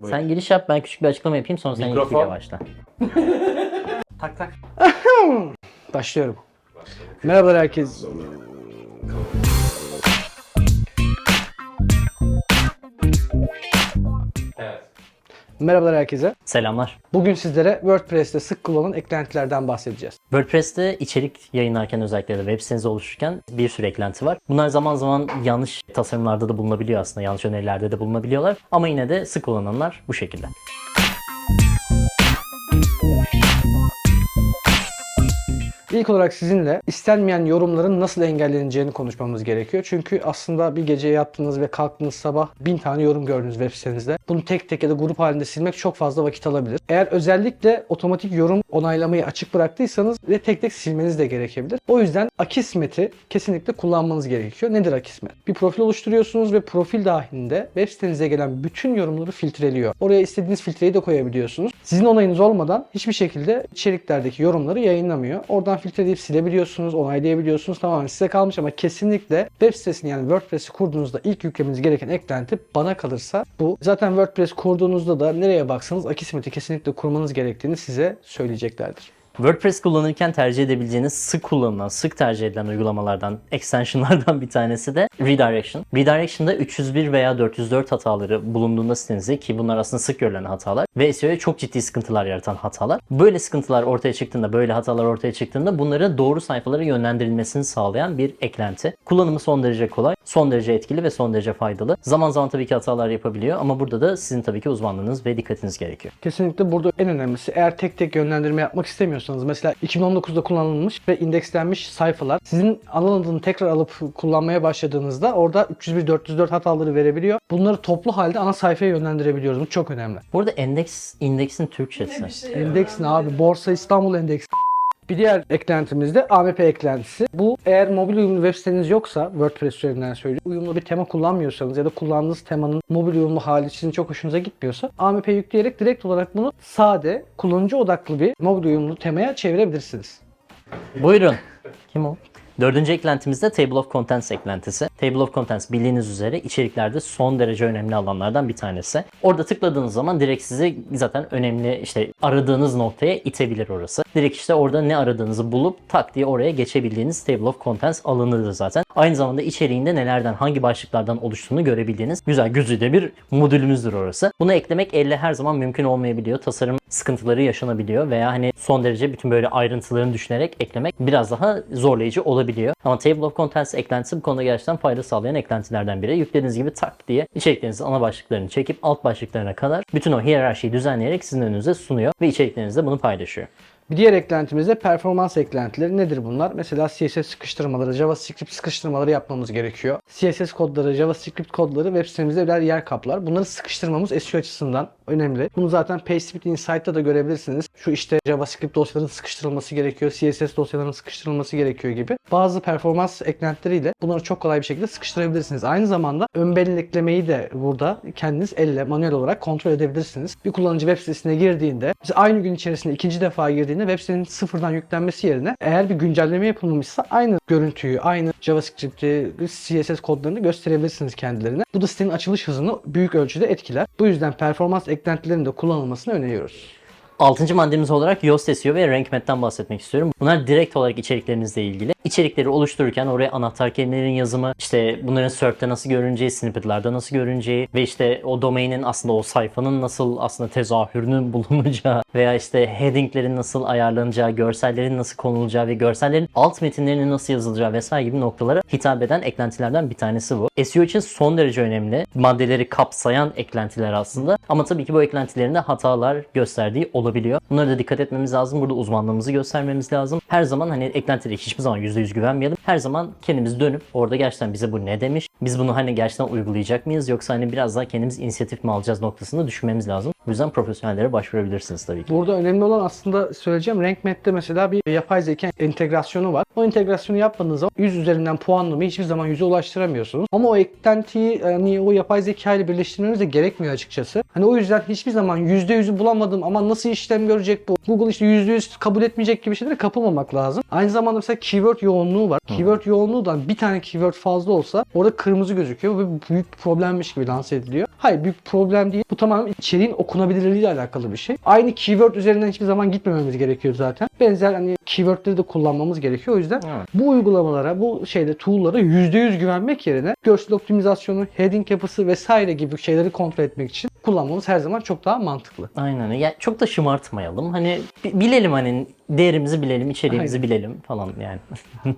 Buyur. Sen giriş yap ben küçük bir açıklama yapayım sonra sen Mikrofon. başla. Tak tak. Başlıyorum. Merhabalar herkes. Merhabalar herkese. Selamlar. Bugün sizlere WordPress'te sık kullanılan eklentilerden bahsedeceğiz. WordPress'te içerik yayınlarken özellikle de web sitenizi oluştururken bir sürü eklenti var. Bunlar zaman zaman yanlış tasarımlarda da bulunabiliyor aslında. Yanlış önerilerde de bulunabiliyorlar. Ama yine de sık kullananlar bu şekilde. İlk olarak sizinle istenmeyen yorumların nasıl engelleneceğini konuşmamız gerekiyor. Çünkü aslında bir gece yattınız ve kalktınız sabah bin tane yorum gördünüz web sitenizde. Bunu tek tek ya da grup halinde silmek çok fazla vakit alabilir. Eğer özellikle otomatik yorum onaylamayı açık bıraktıysanız ve tek tek silmeniz de gerekebilir. O yüzden Akismet'i kesinlikle kullanmanız gerekiyor. Nedir Akismet? Bir profil oluşturuyorsunuz ve profil dahilinde web sitenize gelen bütün yorumları filtreliyor. Oraya istediğiniz filtreyi de koyabiliyorsunuz. Sizin onayınız olmadan hiçbir şekilde içeriklerdeki yorumları yayınlamıyor. Oradan filtreleyip silebiliyorsunuz, onaylayabiliyorsunuz. Tamamen size kalmış ama kesinlikle web sitesini yani WordPress'i kurduğunuzda ilk yüklemeniz gereken eklenti bana kalırsa bu. Zaten WordPress kurduğunuzda da nereye baksanız Akismet'i kesinlikle kurmanız gerektiğini size söyleyeceklerdir. WordPress kullanırken tercih edebileceğiniz sık kullanılan, sık tercih edilen uygulamalardan, extensionlardan bir tanesi de Redirection. Redirection'da 301 veya 404 hataları bulunduğunda sitenizde ki bunlar aslında sık görülen hatalar ve SEO'ya çok ciddi sıkıntılar yaratan hatalar. Böyle sıkıntılar ortaya çıktığında, böyle hatalar ortaya çıktığında bunları doğru sayfalara yönlendirilmesini sağlayan bir eklenti. Kullanımı son derece kolay, son derece etkili ve son derece faydalı. Zaman zaman tabii ki hatalar yapabiliyor ama burada da sizin tabii ki uzmanlığınız ve dikkatiniz gerekiyor. Kesinlikle burada en önemlisi eğer tek tek yönlendirme yapmak istemiyorsanız mesela 2019'da kullanılmış ve indekslenmiş sayfalar sizin alan adını tekrar alıp kullanmaya başladığınızda orada 301-404 hataları verebiliyor. Bunları toplu halde ana sayfaya yönlendirebiliyoruz. Bu çok önemli. Burada endeks, indeksin Türkçesi. Endeks ne abi? Borsa İstanbul Endeksi. Bir diğer eklentimiz de AMP eklentisi. Bu eğer mobil uyumlu web siteniz yoksa WordPress üzerinden söylüyorum. Uyumlu bir tema kullanmıyorsanız ya da kullandığınız temanın mobil uyumlu hali sizin çok hoşunuza gitmiyorsa AMP yükleyerek direkt olarak bunu sade, kullanıcı odaklı bir mobil uyumlu temaya çevirebilirsiniz. Buyurun. Kim o? Dördüncü eklentimiz de Table of Contents eklentisi. Table of Contents bildiğiniz üzere içeriklerde son derece önemli alanlardan bir tanesi. Orada tıkladığınız zaman direkt sizi zaten önemli işte aradığınız noktaya itebilir orası. Direkt işte orada ne aradığınızı bulup tak diye oraya geçebildiğiniz Table of Contents alanıdır zaten. Aynı zamanda içeriğinde nelerden hangi başlıklardan oluştuğunu görebildiğiniz güzel güzide bir modülümüzdür orası. Bunu eklemek elle her zaman mümkün olmayabiliyor. Tasarım sıkıntıları yaşanabiliyor veya hani son derece bütün böyle ayrıntılarını düşünerek eklemek biraz daha zorlayıcı olabiliyor. Ama Table of Contents eklentisi bu konuda gerçekten fayda sağlayan eklentilerden biri. Yüklediğiniz gibi tak diye içeriklerinizin ana başlıklarını çekip alt başlıklarına kadar bütün o hiyerarşiyi düzenleyerek sizin önünüze sunuyor ve içeriklerinizde bunu paylaşıyor. Bir diğer eklentimiz de performans eklentileri. Nedir bunlar? Mesela CSS sıkıştırmaları, JavaScript sıkıştırmaları yapmamız gerekiyor. CSS kodları, JavaScript kodları web sitemizde birer yer kaplar. Bunları sıkıştırmamız SEO açısından önemli. Bunu zaten PageSpeed Insight'ta da görebilirsiniz. Şu işte JavaScript dosyalarının sıkıştırılması gerekiyor, CSS dosyalarının sıkıştırılması gerekiyor gibi. Bazı performans eklentileriyle bunları çok kolay bir şekilde sıkıştırabilirsiniz. Aynı zamanda ön belirlemeyi de burada kendiniz elle manuel olarak kontrol edebilirsiniz. Bir kullanıcı web sitesine girdiğinde, aynı gün içerisinde ikinci defa girdiğinde web sitenin sıfırdan yüklenmesi yerine eğer bir güncelleme yapılmamışsa aynı görüntüyü, aynı JavaScript'i, CSS kodlarını gösterebilirsiniz kendilerine. Bu da sitenin açılış hızını büyük ölçüde etkiler. Bu yüzden performans eklentilerinin de kullanılmasını öneriyoruz. Altıncı maddemiz olarak Yoast SEO ve RankMath'ten bahsetmek istiyorum. Bunlar direkt olarak içeriklerinizle ilgili. İçerikleri oluştururken oraya anahtar kelimelerin yazımı, işte bunların SERP'te nasıl görüneceği, snippet'larda nasıl görüneceği ve işte o domainin aslında o sayfanın nasıl aslında tezahürünün bulunacağı veya işte headinglerin nasıl ayarlanacağı, görsellerin nasıl konulacağı ve görsellerin alt metinlerinin nasıl yazılacağı vesaire gibi noktalara hitap eden eklentilerden bir tanesi bu. SEO için son derece önemli. Maddeleri kapsayan eklentiler aslında. Ama tabii ki bu eklentilerin de hatalar gösterdiği olabiliyor. Bunlara da dikkat etmemiz lazım. Burada uzmanlığımızı göstermemiz lazım. Her zaman hani eklentilere hiçbir zaman %100 güvenmeyelim. Her zaman kendimiz dönüp orada gerçekten bize bu ne demiş? Biz bunu hani gerçekten uygulayacak mıyız? Yoksa hani biraz daha kendimiz inisiyatif mi alacağız noktasında düşünmemiz lazım. O yüzden profesyonellere başvurabilirsiniz tabii ki. Burada önemli olan aslında söyleyeceğim RankMath'te mesela bir yapay zeka entegrasyonu var. O entegrasyonu yapmadığınız zaman 100 üzerinden puanlamayı hiçbir zaman 100'e ulaştıramıyorsunuz. Ama o eklentiyi hani o yapay zeka ile birleştirmeniz de gerekmiyor açıkçası. Hani o yüzden hiçbir zaman %100'ü bulamadım ama nasıl işlem görecek bu? Google işte %100 kabul etmeyecek gibi şeylere kapılmamak lazım. Aynı zamanda mesela keyword yoğunluğu var. Keyword yoğunluğu da bir tane keyword fazla olsa orada kırmızı gözüküyor ve büyük problemmiş gibi lanse ediliyor. Hayır büyük problem değil. Bu tamamen içeriğin okunabilirliği ile alakalı bir şey. Aynı keyword üzerinden hiçbir zaman gitmememiz gerekiyor zaten. Benzer hani keywordleri de kullanmamız gerekiyor. O yüzden Evet. bu uygulamalara, bu şeyde tool'lara %100 güvenmek yerine görsel optimizasyonu, heading yapısı vesaire gibi şeyleri kontrol etmek için kullanmamız her zaman çok daha mantıklı. Aynen. Ya çok da şımartmayalım. Hani bi- bilelim hani değerimizi bilelim, içeriğimizi bilelim falan yani.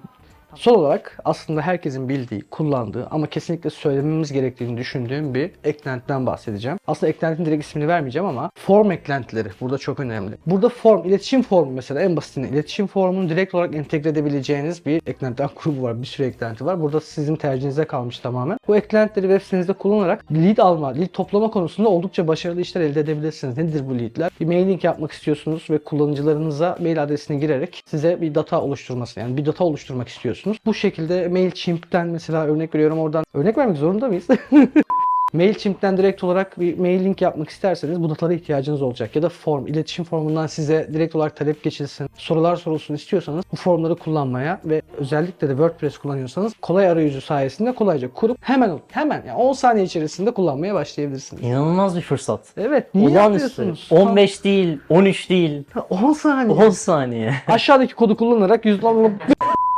Son olarak aslında herkesin bildiği, kullandığı ama kesinlikle söylememiz gerektiğini düşündüğüm bir eklentiden bahsedeceğim. Aslında eklentinin direkt ismini vermeyeceğim ama form eklentileri burada çok önemli. Burada form, iletişim formu mesela en basitinden iletişim formunu direkt olarak entegre edebileceğiniz bir eklentiden grubu var. Bir sürü eklenti var. Burada sizin tercihinize kalmış tamamen. Bu eklentileri web sitenizde kullanarak lead alma, lead toplama konusunda oldukça başarılı işler elde edebilirsiniz. Nedir bu leadler? Bir mailing yapmak istiyorsunuz ve kullanıcılarınıza mail adresini girerek size bir data oluşturması yani bir data oluşturmak istiyorsunuz. Bu şekilde MailChimp'ten mesela örnek veriyorum oradan örnek vermek zorunda mıyız? MailChimp'ten direkt olarak bir mailing yapmak isterseniz bu datalara ihtiyacınız olacak. Ya da form, iletişim formundan size direkt olarak talep geçilsin, sorular sorulsun istiyorsanız bu formları kullanmaya ve özellikle de WordPress kullanıyorsanız kolay arayüzü sayesinde kolayca kurup hemen hemen yani 10 saniye içerisinde kullanmaya başlayabilirsiniz. İnanılmaz bir fırsat. Evet, niye Olağanüstü. yapıyorsunuz? 15 değil, 13 değil, Ha, 10 saniye. 10 saniye. Aşağıdaki kodu kullanarak yüzden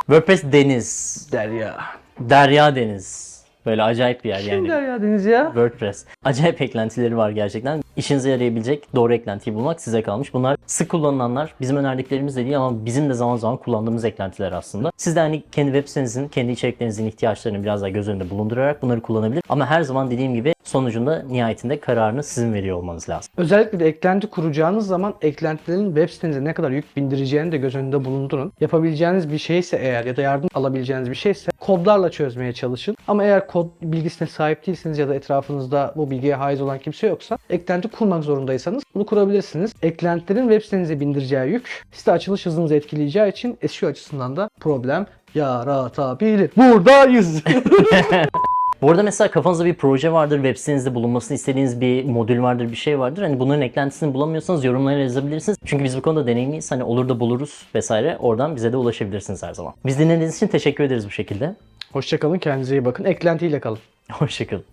WordPress deniz. Derya. Derya deniz. Böyle acayip bir yer Kim yani. Derya Deniz ya? WordPress. Acayip eklentileri var gerçekten. İşinize yarayabilecek doğru eklentiyi bulmak size kalmış. Bunlar sık kullanılanlar. Bizim önerdiklerimiz de değil ama bizim de zaman zaman kullandığımız eklentiler aslında. Siz de hani kendi web sitenizin, kendi içeriklerinizin ihtiyaçlarını biraz daha göz önünde bulundurarak bunları kullanabilir. Ama her zaman dediğim gibi sonucunda nihayetinde kararını sizin veriyor olmanız lazım. Özellikle de eklenti kuracağınız zaman eklentilerin web sitenize ne kadar yük bindireceğini de göz önünde bulundurun. Yapabileceğiniz bir şeyse eğer ya da yardım alabileceğiniz bir şeyse kodlarla çözmeye çalışın. Ama eğer kod bilgisine sahip değilseniz ya da etrafınızda bu bilgiye haiz olan kimse yoksa eklenti kurmak zorundaysanız bunu kurabilirsiniz. Eklentilerin web sitenize bindireceği yük site açılış hızınızı etkileyeceği için SEO açısından da problem yaratabilir. Buradayız. Bu arada mesela kafanızda bir proje vardır, web sitenizde bulunmasını istediğiniz bir modül vardır, bir şey vardır. Hani bunların eklentisini bulamıyorsanız yorumlara yazabilirsiniz. Çünkü biz bu konuda deneyimliyiz. Hani olur da buluruz vesaire. Oradan bize de ulaşabilirsiniz her zaman. Biz dinlediğiniz için teşekkür ederiz bu şekilde. Hoşçakalın kendinize iyi bakın. Eklentiyle kalın. Hoşçakalın.